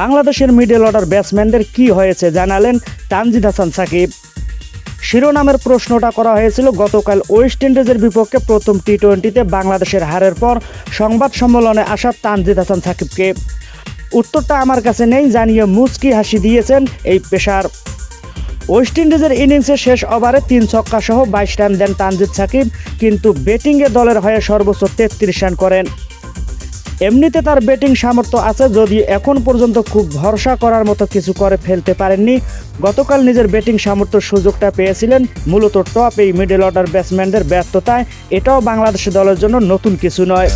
বাংলাদেশের middle order ব্যাটসম্যানদের কি হয়েছে জানালেন তানজিদ হাসান সাকিব। শিরোনামের প্রশ্নটা করা হয়েছিল, গতকাল ওয়েস্ট ইন্ডিজের বিপক্ষে প্রথম টি টোয়েন্টিতে বাংলাদেশের হারের পর সংবাদ সম্মেলনে আসা তানজিদ হাসান সাকিবকে। উত্তরটা আমার কাছে নেই, জানিয়ে মুচকি হাসি দিয়েছেন এই পেশার ওয়েস্ট ইন্ডিজের ইনিংসের শেষ ওভারে তিন ছক্কা সহ বাইশ রান দেন তানজিদ সাকিব, কিন্তু ব্যাটিংয়ে দলের হয়ে সর্বোচ্চ তেত্রিশ রান করেন। এমনিতে তার ব্যাটিং সামর্থ্য আছে যদি এখন পর্যন্ত খুব ভরসা করার মতো কিছু করে ফেলতে পারেননি। গতকাল নিজের ব্যাটিং সামর্থ্য সুযোগটা পেয়েছিলেন। মূলত টপ এই মিডল অর্ডার ব্যাটসম্যানদের ব্যর্থতায়। এটাও বাংলাদেশ দলের জন্য নতুন কিছু নয়।